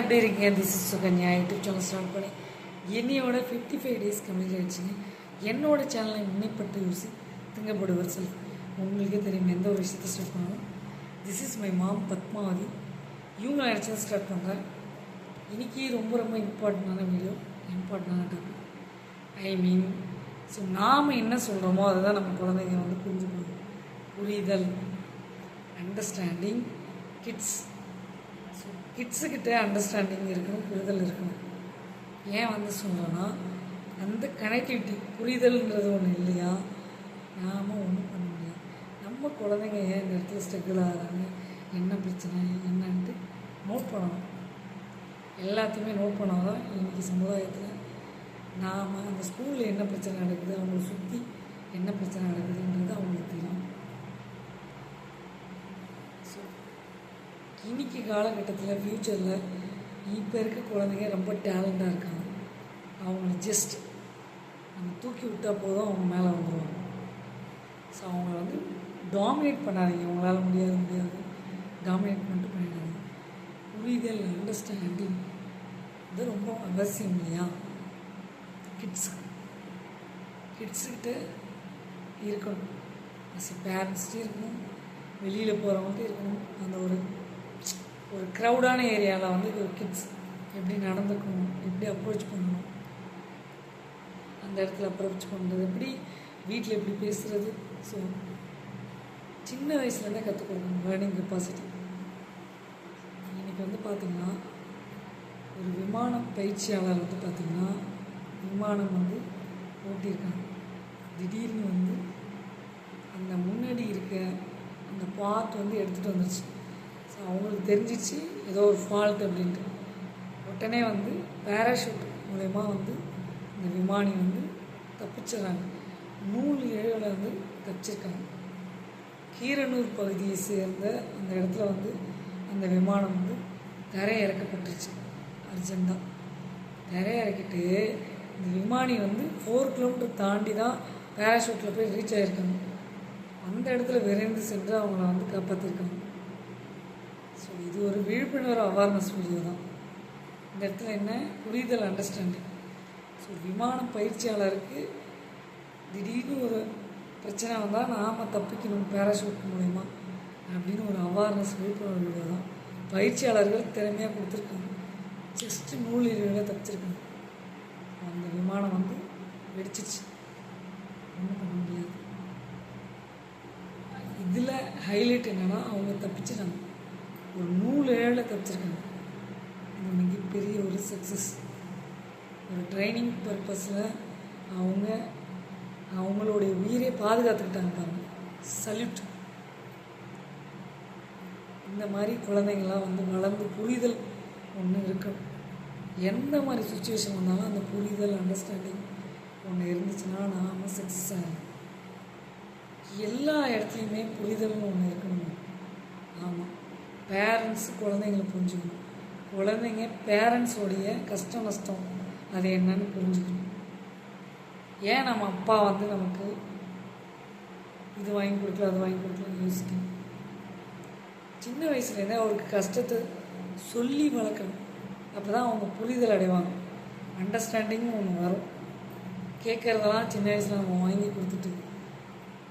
எப்படி இருக்கீங்க? This is Sukanya. YouTube channel start பண்ணி. என்னையோட ஃபிஃப்டி ஃபைவ் டேஸ் கம்ப்ளீட் ஆகிடுச்சிங்க என்னோட சேனலை முன்னைப்பட்டு யூசி திங்கப்படுவர் செல்ஃப் உங்களுக்கே தெரியும் எந்த ஒரு விஷயத்தை ஸ்டார்ட் பண்ணாலும். This is my mom Padmavathi. இவங்க நினச்சதை ஸ்டார்ட் பண்ணுறேன் இன்னைக்கு ரொம்ப ரொம்ப இம்பார்ட்டண்டான வீடியோ இம்பார்ட்டண்டான டாபிக் ஐ மீன் ஸோ நாம் என்ன சொல்கிறோமோ அதை தான் நம்ம குழந்தைங்க வந்து புரிஞ்சுக்கணும். புரிதல் அண்டர்ஸ்டாண்டிங் கிட்ஸ் கிட்ஸுக்கிட்ட அண்டர்ஸ்டாண்டிங் இருக்கணும் புரிதல் இருக்கணும். ஏன் வந்து சொல்கிறேன்னா அந்த கனெக்டிவிட்டி புரிதல்ன்றது ஒன்று இல்லையா? நாம் ஒன்றும் பண்ண முடியாது. நம்ம குழந்தைங்க ஏன் இந்த இடத்துல ஸ்ட்ரகிள் ஆகிறாங்க? என்ன பிரச்சனை? என்னன்ட்டு நோட் பண்ணணும். எல்லாத்தையுமே நோட் பண்ணால் தான் இன்றைக்கி சமுதாயத்தில் நாம் அந்த ஸ்கூலில் என்ன பிரச்சனை நடக்குது? அவங்கள சுற்றி என்ன பிரச்சனை நடக்குதுன்றது அவங்களுக்கு தெரியும் ஸோ இன்னைக்கு காலகட்டத்தில் ஃப்யூச்சரில் இப்போ இருக்க குழந்தைங்க ரொம்ப டேலண்டாக இருக்காங்க. அவங்கள ஜஸ்ட் நம்ம தூக்கி விட்டால் போதும் அவங்க மேலே வந்துடுவாங்க ஸோ அவங்கள வந்து டாமினேட் பண்ணாதீங்க. உங்களால் முடியாது முடியாது. டாமினேட் மட்டும் பண்ணிடாதீங்க. புரிதல் அண்டர்ஸ்டாண்டிங் இது ரொம்ப அவசியம் இல்லையா? கிட்ஸுக்கு கிட்ஸுக்கிட்ட இருக்கணும். அஸ் இருக்கணும். வெளியில் போகிறவங்கள்ட்ட இருக்கணும். அந்த ஒரு ஒரு க்ரௌடான ஏரியாவில் வந்து ஒரு கிட்ஸ் எப்படி நடந்துக்கணும் எப்படி அப்ரோச் பண்ணணும் அந்த இடத்துல அப்ரோச் பண்ணுறது எப்படி வீட்டில் எப்படி பேசுகிறது ஸோ சின்ன வயசுலேருந்தே கற்றுக் கொடுக்கணும் லேர்னிங் கெப்பாசிட்டி இன்றைக்கி வந்து பார்த்திங்கன்னா ஒரு விமான பயிற்சியாளர் வந்து பார்த்திங்கன்னா விமானம் வந்து ஓட்டியிருக்காங்க. திடீர்னு வந்து அந்த முன்னாடி இருக்க அந்த பார்ட் வந்து எடுத்துகிட்டு வந்துருச்சு. ஸோ அவங்களுக்கு தெரிஞ்சிச்சு ஏதோ ஒரு ஃபால்ட் அப்படின்ட்டு. உடனே வந்து பேராஷூட் மூலயமா வந்து இந்த விமானி வந்து தப்பிச்சிடுறாங்க. நூல் இழையில் வந்து தப்பிச்சிருக்காங்க கீரனூர் பகுதியை சேர்ந்த அந்த இடத்துல வந்து அந்த விமானம் வந்து தரை இறக்கப்பட்டுருச்சு அர்ஜென்ட்டாக தரை இறக்கிட்டு இந்த விமானி வந்து ஃபோர் கிலோமீட்டர் தாண்டி தான் பேராஷூட்டில் போய் ரீச் ஆகிருக்காங்க அந்த இடத்துல விரைந்து சென்று அவங்கள வந்து காப்பாற்றிருக்காங்க ஸோ இது ஒரு விழிப்புணர்வு அவேர்னஸ் வீடியோ தான். இந்த இடத்துல என்ன? புரிதல் அண்டர்ஸ்டாண்டிங் ஸோ விமான பயிற்சியாளருக்கு திடீர்னு ஒரு பிரச்சனை வந்தால் நாம் தப்பிக்கணும் பேராஷூட் மூலயமா அப்படின்னு ஒரு அவேர்னஸ் விழிப்புணர்வு வீடியோ தான். பயிற்சியாளர்கள் திறமையாக கொடுத்துருக்காங்க. ஜஸ்ட்டு நூலில் தப்பிச்சிருக்காங்க. அந்த விமானம் வந்து வெடிச்சிச்சு ஒன்றும் பண்ண முடியாது. இதில் ஹைலைட் என்னென்னா அவங்க தப்பிச்சிட்டாங்க. ஒரு நூல் ஏழில் தப்பிச்சிருக்காங்க இது மிகப்பெரிய ஒரு சக்ஸஸ் ஒரு ட்ரைனிங் பர்பஸில் அவங்க அவங்களுடைய உயிரை பாதுகாத்துக்கிட்டாங்க பாருங்க. சல்யூட் இந்த மாதிரி குழந்தைங்களாம் வந்து வளர்ந்து புரிதல் ஒன்று இருக்கணும் எந்த மாதிரி சுச்சுவேஷன் வந்தாலும் அந்த புரிதல் அண்டர்ஸ்டாண்டிங் ஒன்று இருந்துச்சுன்னா நாம் சக்ஸஸ் ஆகும் எல்லா இடத்துலையுமே புரிதல்னு ஒன்று இருக்கணும் ஆமாம் பேரண்ட்ஸ் குழந்தைங்களை புரிஞ்சுக்கணும். குழந்தைங்க பேரண்ட்ஸோடைய கஷ்டம் நஷ்டம் அது என்னன்னு புரிஞ்சுக்கணும். ஏன் நம்ம அப்பா வந்து நமக்கு இது வாங்கி கொடுக்கல அது வாங்கி கொடுக்கலன்னு யோசிக்கணும். சின்ன வயசுலேருந்தே அவருக்கு கஷ்டத்தை சொல்லி வளர்க்கணும். அப்போ தான் அவங்க புரிதல் அடைவாங்க. அண்டர்ஸ்டாண்டிங்கும் ஒன்று வரும். கேட்குறதெல்லாம் சின்ன வயசில் நம்ம வாங்கி கொடுத்துட்டு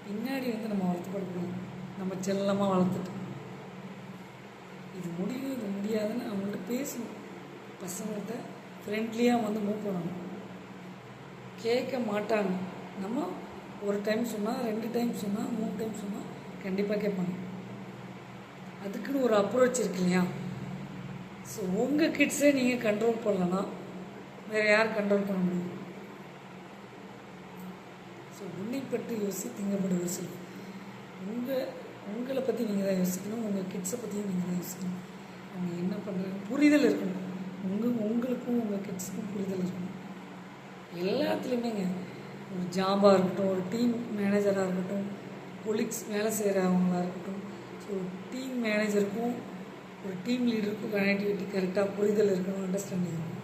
பின்னாடி வந்து நம்ம வளர்த்துப்படக்கூடாது நம்ம செல்லமாக வளர்த்துட்டு இது முடியும் இது முடியாதுன்னு அவங்கள்ட்ட பேசணும். பசங்கள்கிட்ட ஃப்ரெண்ட்லியாக வந்து மூவ் பண்ணணும். கேட்க மாட்டாங்க. நம்ம ஒரு டைம் சொன்னால் ரெண்டு டைம் சொன்னால் மூணு டைம் சொன்னால் கண்டிப்பாக கேட்பாங்க. அதுக்குன்னு ஒரு அப்ரோச் இருக்கு இல்லையா? ஸோ உங்கள் கிட்ஸை நீங்கள் கண்ட்ரோல் பண்ணலன்னா வேறு யார் கண்ட்ரோல் பண்ண முடியும்? ஸோ உன்னை பற்றி யோசி திங்கப்படுவது உங்கள் உங்களை பற்றி நீங்கள் தான் யோசிக்கணும். உங்கள் கிட்ஸை பற்றியும் நீங்கள் தான் யோசிக்கணும். அவங்க என்ன பண்ணுறாங்க புரிதல் இருக்கணும். உங்கள் உங்களுக்கும் உங்கள் கிட்ஸுக்கும் புரிதல் இருக்கணும். எல்லாத்துலேயுமேங்க ஒரு ஜாபாக இருக்கட்டும் ஒரு டீம் மேனேஜராக இருக்கட்டும் கொலிக்ஸ் வேலை செய்கிறவங்களா இருக்கட்டும் ஸோ டீம் மேனேஜருக்கும் ஒரு டீம் லீடருக்கும் கனெக்டிவிட்டி கரெக்டாக புரிதல் இருக்கணும் அண்டர்ஸ்டாண்டிங் இருக்கணும்.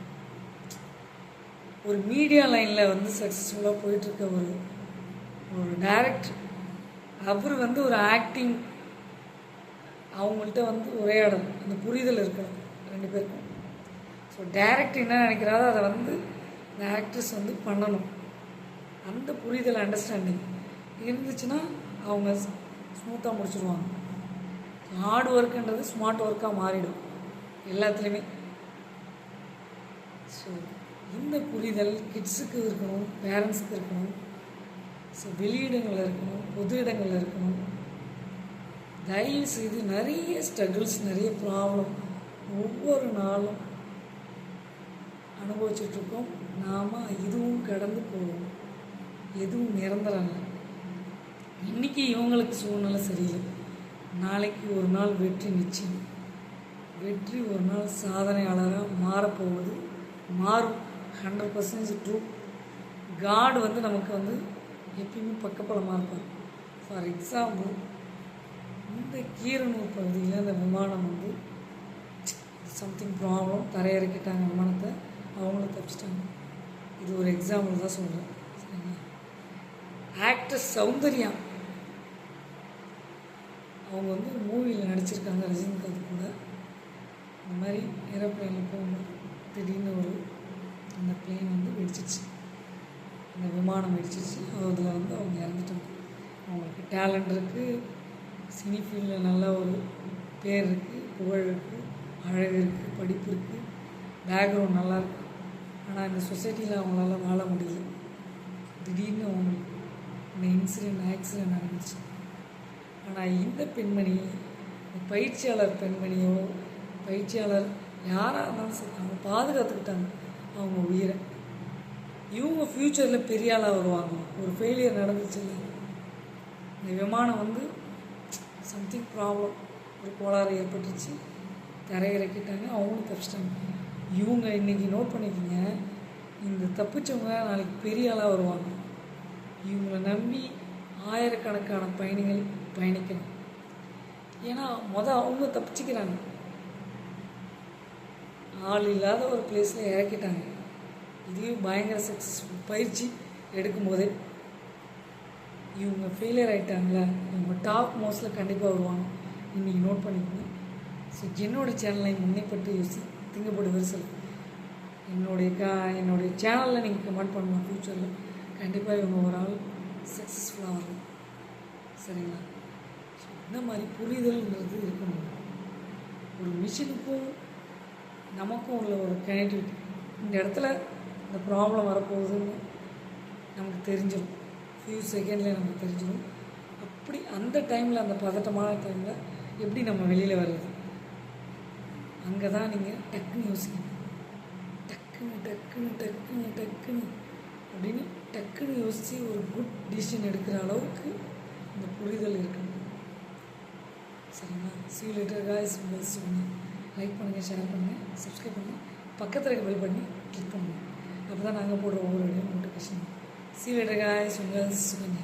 ஒரு மீடியா லைனில் வந்து சக்ஸஸ்ஃபுல்லாக போயிட்டுருக்க ஒரு ஒரு டைரக்டர் அவர் வந்து ஒரு ஆக்டிங் அவங்கள்ட்ட வந்து உரையாடணும் அந்த புரிதல் இருக்கணும். ரெண்டு பேருக்கும். ஸோ டைரக்ட் என்ன நினைக்கிறாரோ அதை வந்து இந்த ஆக்ட்ரஸ் வந்து பண்ணணும். அந்த புரிதல் அண்டர்ஸ்டாண்டிங் இருந்துச்சுன்னா அவங்க ஸ்மூத்தாக முடிச்சிருவாங்க. ஹார்ட் ஒர்க்குன்றது ஸ்மார்ட் ஒர்க்காக மாறிடும். எல்லாத்துலேயுமே. ஸோ இந்த புரிதல் கிட்ஸுக்கு இருக்கணும் பேரண்ட்ஸுக்கு இருக்கணும் ஸோ வெளியிடங்களில் இருக்கணும் பொது இடங்களில் இருக்கணும். தயவு செய்து நிறைய ஸ்ட்ரகிள்ஸ் நிறைய ப்ராப்ளம் ஒவ்வொரு நாளும் அனுபவிச்சிட்ருக்கோம் நாம் இதுவும் கடந்து போவோம் எதுவும் நிரந்தரம் இல்லை. இன்றைக்கி இவங்களுக்கு சூழ்நிலை சரியில்லை. நாளைக்கு ஒரு நாள் வெற்றி நிச்சயம். வெற்றி ஒரு நாள் சாதனையாளராக மாறப்போவது மாறும். ஹண்ட்ரட் பர்சன்டேஜ் ட்ரூ காடு வந்து நமக்கு வந்து எப்பயுமே பக்கபலமாக இருப்பார் ஃபார் எக்ஸாம்பிள் இந்த கீரனூர் பகுதியில் அந்த விமானம் வந்து சம்திங் ப்ராப்ளம் தரையிறக்கிட்டாங்க விமானத்தை. அவங்களும் தப்பிச்சிட்டாங்க. இது ஒரு எக்ஸாம்பிள் தான் சொல்கிறேன் சரிங்களா? ஆக்டர் சௌந்தர்யா. அவங்க வந்து மூவியில் நடிச்சிருக்காங்க ரஜினிகாந்த் கூட. இந்த மாதிரி ஏரோப்ளைனில் போகும்போது திடீர்னு ஒரு அந்த பிளேன் வந்து வெடிச்சிச்சு அந்த விமானம் வெடிச்சிச்சு அதில் வந்து அவங்க இறந்துட்டாங்க. அவங்களுக்கு டேலண்ட் இருக்குது சினி ஃபீல்டில் நல்ல ஒரு பேர் இருக்குது புகழ் இருக்குது அழகு இருக்குது படிப்பு இருக்குது பேக்ரவுண்ட் நல்லாயிருக்கு ஆனால் இந்த சொசைட்டியில் அவங்களால வாழ முடியல. திடீர்னு அவங்களுக்கு இந்த இன்சிடென்ட் ஆக்சிடென்ட் நடந்துச்சு. ஆனால் இந்த பெண்மணி பயிற்சியாளர் பெண்மணியோ பயிற்சியாளர் யாராக இருந்தாலும் சரி அவங்க பாதுகாத்துக்கிட்டாங்க. அவங்க உயிரை. இவங்க ஃப்யூச்சரில் பெரிய ஆளாக வருவாங்க. ஒரு ஃபெயிலியர் நடந்துச்சு. இந்த விமானம் வந்து சம்திங் ப்ராப்ளம் ஒரு கோளாறு ஏற்பட்டுச்சு தரையிறக்கிட்டாங்க அவங்களும் தப்பிச்சிட்டாங்க. இவங்க இன்றைக்கி நோட் பண்ணிக்கோங்க. இந்த தப்பிச்சவங்க நாளைக்கு பெரிய ஆளாக வருவாங்க. இவங்களை நம்பி ஆயிரக்கணக்கான பயணிகள் பயணிக்கணும். ஏன்னா மொதல் அவங்க தப்பிச்சுக்கிறாங்க. ஆள் இல்லாத ஒரு பிளேஸில் இறக்கிட்டாங்க. இதுவே பயங்கர சக்ஸஸ்ஃபுல் பயிற்சி எடுக்கும்போதே இவங்க ஃபெயிலியர் ஆகிட்டாங்களா இவங்க டாப் மோஸ்ட்டில் கண்டிப்பாக வருவாங்க. இன்றைக்கி நோட் பண்ணிக்கோங்க. ஸோ என்னோடய சேனலை முன்னேப்பட்டு யோசி திங்கப்பட்டு விரிசல். என்னுடைய கா என்னுடைய சேனலில் நீங்கள் கமெண்ட் பண்ணுவோம் ஃப்யூச்சரில் கண்டிப்பாக இவங்க ஒரு ஆள் சக்ஸஸ்ஃபுல்லாக வரலாம் சரிங்களா? ஸோ இந்த மாதிரி புரிதல்ன்றது இருக்கணும் ஒரு மிஷினுக்கும் நமக்கும் உள்ள ஒரு கனெக்டிவிட்டி இந்த இடத்துல இந்த ப்ராப்ளம் வரப்போகுதுன்னு நமக்கு தெரிஞ்சிடும் ஃபியூ செகண்ட்லேயே நமக்கு தெரிஞ்சிடும் அப்படி அந்த டைமில் அந்த பதட்டமான டைமில் எப்படி நம்ம வெளியில் வர்றது? அங்கே தான் நீங்கள் டக்குன்னு யோசிக்கணும். டக்குன்னு டக்குன்னு டக்குன்னு டக்குன்னு அப்படின்னு டக்குன்னு யோசித்து ஒரு குட் டிசிஷன் எடுக்கிற அளவுக்கு இந்த புரிதல் இருக்கணும். சரிங்களா? சீ லேட்டர் காய்ஸ் பெல்ஸ் சொல்லுங்கள் லைக் பண்ணுங்கள் ஷேர் பண்ணுங்கள் சப்ஸ்கிரைப் பண்ணுங்கள் பக்கத்தில் இருக்க பெல் பண்ணி கிளிக் பண்ணுங்கள் அப்போ தான் நாங்கள் போடுற ஒவ்வொரு video notification see later guys உங்கள் சுகன்யா